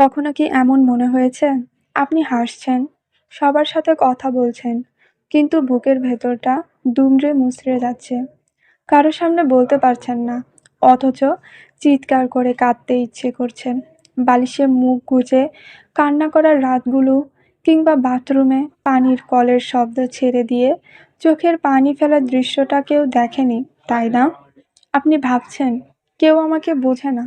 কখনো কি এমন মনে হয়েছে? আপনি হাসছেন, সবার সাথে কথা বলছেন, কিন্তু বুকের ভেতরটা দুমড়ে মুচড়ে যাচ্ছে। কারও সামনে বলতে পারছেন না, অথচ চিৎকার করে কাঁদতে ইচ্ছে করছে। বালিশে মুখ গুজে কান্না করার রাতগুলো কিংবা বাথরুমে পানির কলের শব্দ ছেড়ে দিয়ে চোখের পানি ফেলার দৃশ্যটা কেউ দেখেনি, তাই না? আপনি ভাবছেন, কেউ আমাকে বোঝে না।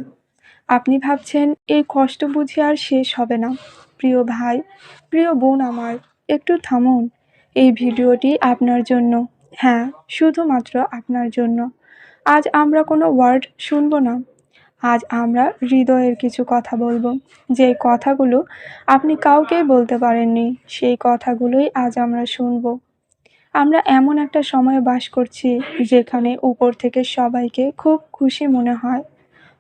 আপনি ভাবছেন, এই কষ্ট বুঝি আর শেষ হবে না। প্রিয় ভাই, প্রিয় বোন আমার, একটু থামুন। এই ভিডিওটি আপনার জন্য। হ্যাঁ শুধুমাত্র আপনার জন্য। আজ আমরা কোনো ওয়ার্ড শুনব না। আজ আমরা হৃদয়ের কিছু কথা বলব। যে কথাগুলো আপনি কাউকেই বলতে পারেননি, সেই কথাগুলোই আজ আমরা শুনব। আমরা এমন একটা সময়ে বাস করছি, যেখানে উপর থেকে সবাইকে খুব খুশি মনে হয়।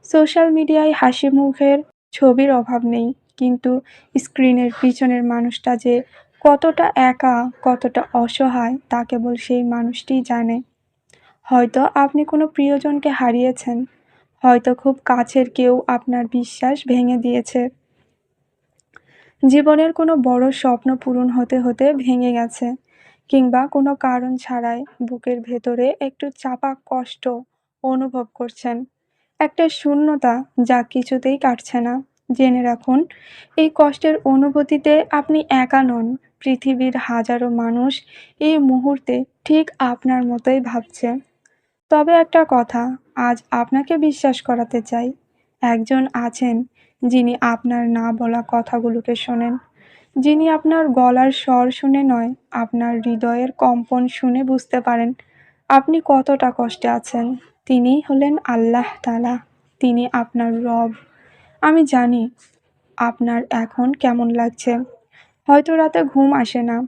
সোশ্যাল মিডিয়ায় হাসি মুখের ছবির অভাব নেই, কিন্তু স্ক্রিনের পিছনের মানুষটা যে কতটা একা, কতটা অসহায়, তা কেবল সেই মানুষটিই জানে। হয়তো আপনি কোনো প্রিয়জনকে হারিয়েছেন, হয়তো খুব কাছের কেউ আপনার বিশ্বাস ভেঙে দিয়েছে। জীবনের কোনো বড় স্বপ্ন পূরণ হতে হতে ভেঙে গেছে, কিংবা কোনো কারণ ছাড়াই বুকের ভেতরে একটু চাপা কষ্ট অনুভব করছেন। একটা শূন্যতা যা কিছুতেই কাটছে না। জেনে রাখুন, এই কষ্টের অনুভূতিতে আপনি একা নন। পৃথিবীর হাজারো মানুষ এই মুহূর্তে ঠিক আপনার মতোই ভাবছে। তবে একটা কথা, আজ আপনাকে বিশ্বাস করাতে চাই। একজন আছেন যিনি আপনার না বলা কথাগুলোকে শোনেন। যিনি আপনার গলার স্বর শুনে নয়, আপনার হৃদয়ের কম্পন শুনে বুঝতে পারেন আপনি কতটা কষ্টে আছেন। তিনিই হলেন আল্লাহ তালা তিনি আপনার রব। আমি জানি আপনার এখন কেমন লাগছে। হয়তো রাতে ঘুম আসে না।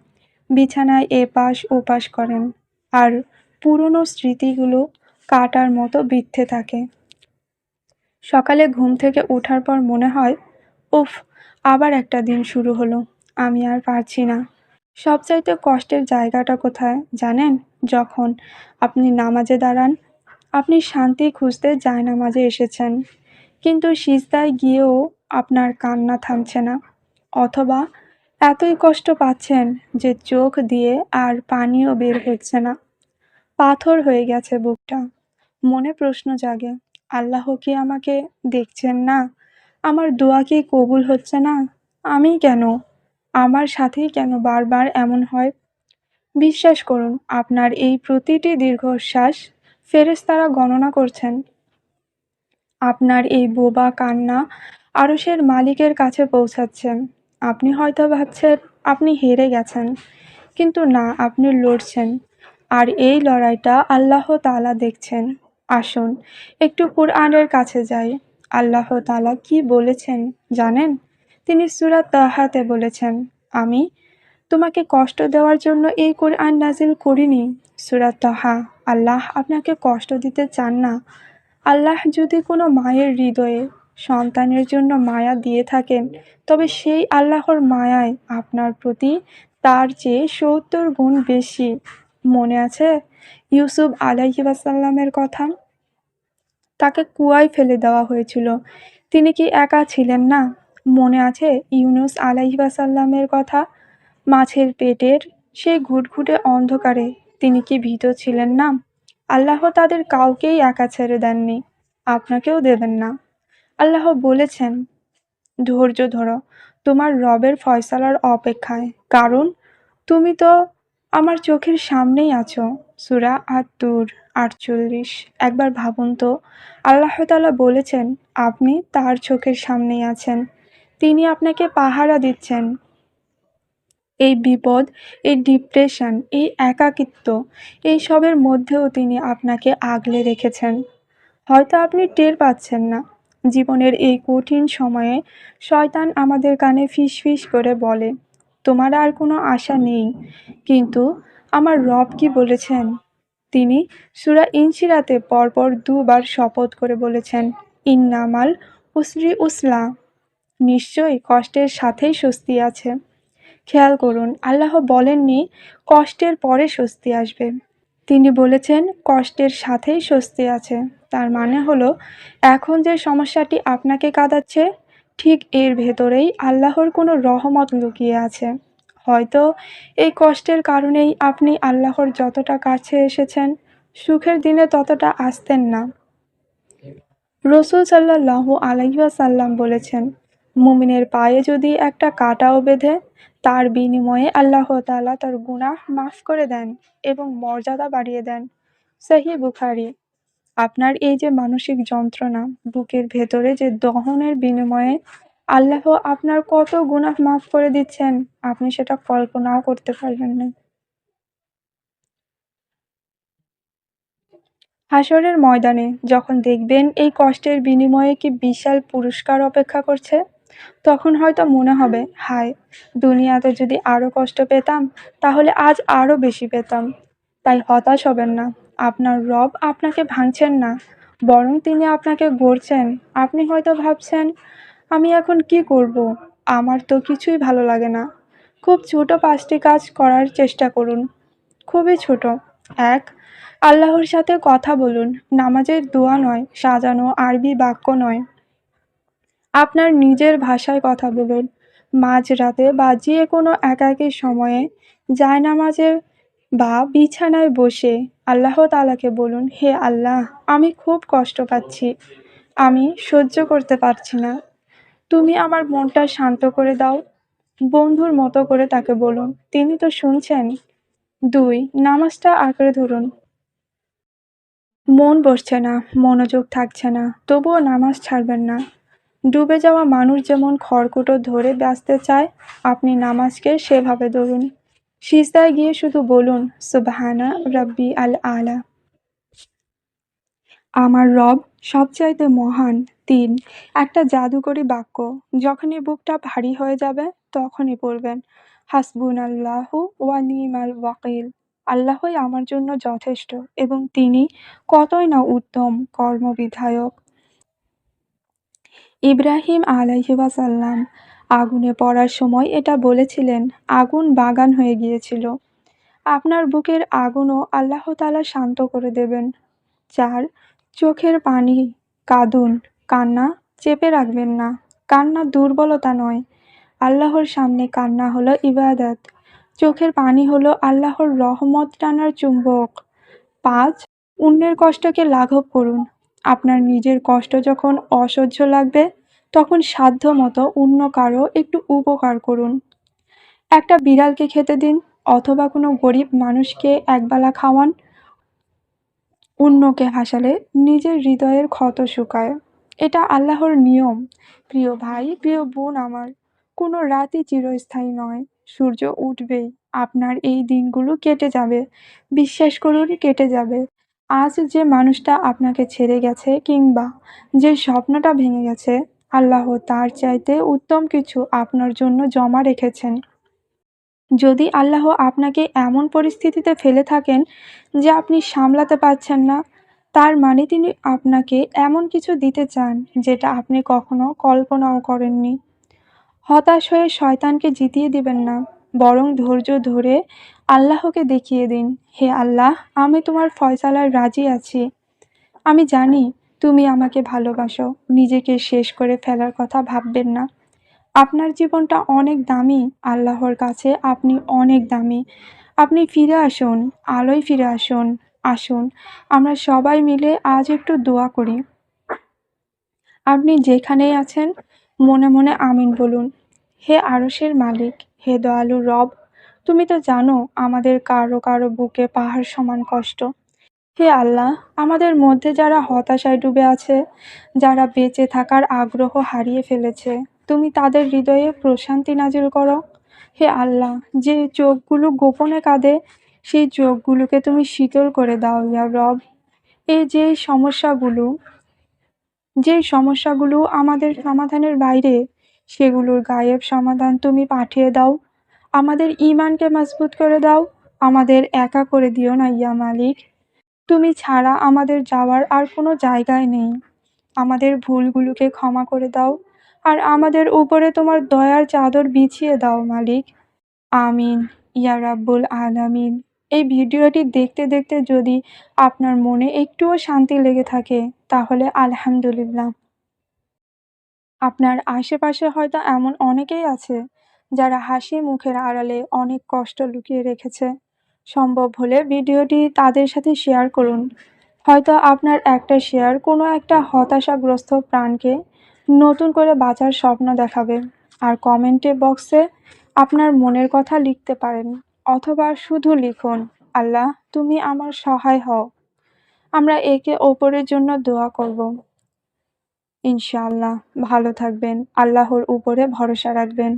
বিছানায় এপাশ ওপাশ করেন। আর পুরনো স্মৃতিগুলো কাটার মতো বৃদ্ধে থাকে। সকালে ঘুম থেকে ওঠার পর মনে হয়, উফ, আবার একটা দিন শুরু হলো। আমি আর পারছি না। সবচাইতে কষ্টের জায়গাটা কোথায় জানেন? যখন আপনি নামাজে দাঁড়ান আপনি শান্তি খুঁজতে জায়নামাজে এসেছেন। কিন্তু সিজদায় গিয়েও আপনার কান্না থামছে না। অথবা এতই কষ্ট পাচ্ছেন যে চোখ দিয়ে আর পানিও বের হচ্ছে না। পাথর হয়ে গেছে বুকটা। মনে প্রশ্ন জাগে, আল্লাহ কি আমাকে দেখছেন না? আমার দোয়া কি কবুল হচ্ছে না? আমি কেন? আমার সাথেই কেন বারবার এমন হয়? বিশ্বাস করুন, আপনার এই প্রতিটি দীর্ঘশ্বাস ফেরেশতারা গণনা করছেন। আপনার এই বোবা কান্না আরশের মালিকের কাছে পৌঁছাচ্ছেন আপনি হয়তো ভাবছেন, আপনি হেরে গেছেন। কিন্তু না, আপনি লড়ছেন। আর এই লড়াইটা আল্লাহ তালা দেখছেন। আসুন, একটু কোরআনের কাছে যাই। আল্লাহ তালা কি বলেছেন জানেন? তিনি সূরা তাহাতে বলেছেন, আমি তোমাকে কষ্ট দেওয়ার জন্য এই কোরআন নাজিল করিনি। সূরা তাহা। আল্লাহ আপনাকে কষ্ট দিতে চান না। আল্লাহ যদি কোনো মায়ের হৃদয়ে সন্তানের জন্য মায়া দিয়ে থাকেন, তবে সেই আল্লাহর মায়ায় আপনার প্রতি তার চেয়ে সত্তর গুণ বেশি। মনে আছে ইউসুফ আলাইহি ওয়াসাল্লামের কথা? তাকে কুয়ায় ফেলে দেওয়া হয়েছিল। তিনি কি একা ছিলেন না? মনে আছে ইউনুস আলাইহি ওয়াসাল্লামের কথা? মাছের পেটের সেই ঘুটঘুটে অন্ধকারে তিনি কি ভীত ছিলেন না? আল্লাহ তাদের কাউকেই একা ছেড়ে দেননি, আপনাকেও দেবেন না। আল্লাহ বলেছেন, ধৈর্য ধরো, তোমার রবের ফয়সালার অপেক্ষায়, কারণ তুমি তো আমার চোখের সামনেই আছো। সুরা আত্মুর আটচল্লিশ, একবার ভাবুন তো, আল্লাহ তালা বলেছেন, আপনি তার চোখের সামনেই আছেন। তিনি আপনাকে পাহারা দিচ্ছেন এই বিপদ, এই ডিপ্রেশন এই একাকিত্ব, এই সবের মধ্যেও তিনি আপনাকে আগলে রেখেছেন। হয়তো আপনি টের পাচ্ছেন না। জীবনের এই কঠিন সময়ে শয়তান আমাদের কানে ফিস করে বলে, তোমার আর কোনো আশা নেই। কিন্তু আমার রব কি বলেছেন? তিনি সুরা ইনশিরাতে পরপর দুবার শপথ করে বলেছেন, ইন্নামাল উসরি উসলা। নিশ্চয়ই কষ্টের সাথেই স্বস্তি আছে। খেয়াল করুন, আল্লাহ বলেননি, কষ্টের পরে স্বস্তি আসবে। তিনি বলেছেন, কষ্টের সাথেই স্বস্তি আছে। তার মানে হলো, এখন যে সমস্যাটি আপনাকে কাঁদাচ্ছে, ঠিক এর ভেতরেই আল্লাহর কোনো রহমত লুকিয়ে আছে। হয়তো এই কষ্টের কারণেই আপনি আল্লাহর যতটা কাছে এসেছেন, সুখের দিনে ততটা আসতেন না। রসুল সাল্লাল্লাহু আলাইসাল্লাম বলেছেন মুমিনের পায়ে যদি একটা কাটাও বেঁধে, তার বিনিময়ে আল্লাহ তালা তার গুনাহ মাফ করে দেন এবং মর্যাদা বাড়িয়ে দেন। সহি বুখারি। আপনার এই যে মানসিক যন্ত্রণা, বুকের ভেতরে যে দহনের বিনিময়ে আল্লাহ আপনার কত গুনাহ মাফ করে দিচ্ছেন, আপনি সেটা কল্পনাও করতে পারবেন না। হাসরের ময়দানে যখন দেখবেন এই কষ্টের বিনিময়ে কি বিশাল পুরস্কার অপেক্ষা করছে তখন হয়তো মনে হবে, হায়, দুনিয়াতে যদি আরও কষ্ট পেতাম, তাহলে আজ আরও বেশি পেতাম। তাই হতাশ হবেন না, আপনার রব আপনাকে ভাঙছেন না, বরং তিনি আপনাকে গড়ছেন। আপনি হয়তো ভাবছেন, আমি এখন কি করব? আমার তো কিছুই ভালো লাগে না। খুব ছোট পাঁচটি কাজ করার চেষ্টা করুন। খুবই ছোট। এক, আল্লাহর সাথে কথা বলুন। নামাজের দোয়া নয়, সাজানো আরবি বাক্য নয়। আপনার নিজের ভাষায় কথা বলুন। মাঝরাতে বা যে কোনো একাকী সময়ে জায়নামাজে বা বিছানায় বসে আল্লাহ তালাকে বলুন, হে আল্লাহ, আমি খুব কষ্ট পাচ্ছি। আমি সহ্য করতে পারছি না। তুমি আমার মনটা শান্ত করে দাও। বন্ধুর মতো করে তাকে বলুন, তিনি তো শুনছেন। দুই, নামাজটা আঁকড়ে ধরুন। মন বসছে না, মনোযোগ থাকছে না, তবুও নামাজ ছাড়বেন না। ডুবে যাওয়া মানুষ যেমন খড়কুটো ধরে বাঁচতে চায়, আপনি নামাজকে সেভাবে ধরুন। সিজদায় গিয়ে শুধু বলুন, সুবহানা রব্বি আল আলা। আমার রব সবচাইতে মহান তিন। একটা জাদুকরী বাক্য, যখনই বুকটা ভারী হয়ে যাবে, তখনই পড়বেন হাসবুন আল্লাহ ওয়া নিমাল ওয়াকিল। আল্লাহই আমার জন্য যথেষ্ট এবং তিনি কতই না উত্তম কর্মবিধায়ক। ইব্রাহিম আলাইহিবাসাল্লাম আগুনে পড়ার সময় এটা বলেছিলেন, আগুন বাগান হয়ে গিয়েছিল। আপনার বুকের আগুনও আল্লাহ তালা শান্ত করে দেবেন। চার, চোখের পানি কাঁদুন, কান্না চেপে রাখবেন না। কান্না দুর্বলতা নয়, আল্লাহর সামনে কান্না হলো ইবাদত। চোখের পানি হলো আল্লাহর রহমত টানার চুম্বক। পাঁচ, অন্যের কষ্টকে লাঘব করুন। আপনার নিজের কষ্ট যখন অসহ্য লাগবে, তখন সাধ্য মতো অন্য কারও একটু উপকার করুন। একটা বিড়ালকে খেতে দিন অথবা কোনো গরিব মানুষকে একবেলা খাওয়ান। অন্যকে হাসালে নিজের হৃদয়ের ক্ষত শুকায়। এটা আল্লাহর নিয়ম। প্রিয় ভাই, প্রিয় বোন আমার, কোনো রাতই চিরস্থায়ী নয়। সূর্য উঠবেই। আপনার এই দিনগুলো কেটে যাবে। বিশ্বাস করুন, কেটে যাবে। আজ যে মানুষটা আপনাকে ছেড়ে গেছে কিংবা যে স্বপ্নটা ভেঙে গেছে, আল্লাহ তার চাইতে উত্তম কিছু আপনার জন্য জমা রেখেছেন। যদি আল্লাহ আপনাকে এমন পরিস্থিতিতে ফেলে থাকেন যে আপনি সামলাতে পারছেন না, তার মানে তিনি আপনাকে এমন কিছু দিতে চান যেটা আপনি কখনো কল্পনাও করেননি। হতাশ হয়ে শয়তানকে জিতিয়ে দিবেন না। বরং ধৈর্য ধরে আল্লাহকে দেখিয়ে দিন। হে আল্লাহ, আমি তোমার ফয়সালায় রাজি আছি। আমি জানি তুমি আমাকে ভালোবাসো, নিজেকে শেষ করে ফেলার কথা ভাববেন না। আপনার জীবনটা অনেক দামি, আল্লাহর কাছে আপনি অনেক দামি। আপনি ফিরে আসুন, আলোয় ফিরে আসুন আসুন। আমরা সবাই মিলে আজ একটু দোয়া করি। আপনি যেখানেই আছেন, মনে মনে আমিন বলুন। হে আরসের মালিক, হে দয়ালু রব, তুমি তো জানো আমাদের কারও কারও বুকে পাহাড় সমান কষ্ট। হে আল্লাহ, আমাদের মধ্যে যারা হতাশায় ডুবে আছে, যারা বেঁচে থাকার আগ্রহ হারিয়ে ফেলেছে, তুমি তাদের হৃদয়ে প্রশান্তি নাজিল করো। হে আল্লাহ, যে চোখগুলো গোপনে কাঁদে, সেই চোখগুলোকে তুমি শীতল করে দাও, ইয়া রব। এই যে সমস্যাগুলো যে সমস্যাগুলো আমাদের সমাধানের বাইরে সেগুলোর গায়েব সমাধান তুমি পাঠিয়ে দাও। আমাদের ইমানকে মজবুত করে দাও। আমাদের একা করে দিও না ইয়া মালিক। তুমি ছাড়া আমাদের যাওয়ার আর কোনো জায়গায় নেই। আমাদের ভুলগুলোকে ক্ষমা করে দাও। আর আমাদের উপরে তোমার দয়ার চাদর বিছিয়ে দাও মালিক। আমিন। ইয়া রাব্বুল আলামিন। এই ভিডিওটি দেখতে দেখতে যদি আপনার মনে একটুও শান্তি লেগে থাকে, তাহলে আলহামদুলিল্লাহ। আপনার আশেপাশে হয়তো এমন অনেকেই আছে যারা হাসি মুখের আড়ালে অনেক কষ্ট লুকিয়ে রেখেছে। সম্ভব হলে ভিডিওটি তাদের সাথে শেয়ার করুন। হয়তো আপনার একটা শেয়ার কোনো একটা হতাশাগ্রস্ত প্রাণকে নতুন করে বাঁচার স্বপ্ন দেখাবে আর কমেন্টে বক্সে আপনার মনের কথা লিখতে পারেন অথবা শুধু লিখুন, আল্লাহ, তুমি আমার সহায় হও। আমরা একে অপরের জন্য দোয়া করব। ইনশাআল্লাহ। ভালো থাকবেন। আল্লাহর উপরে ভরসা রাখবেন।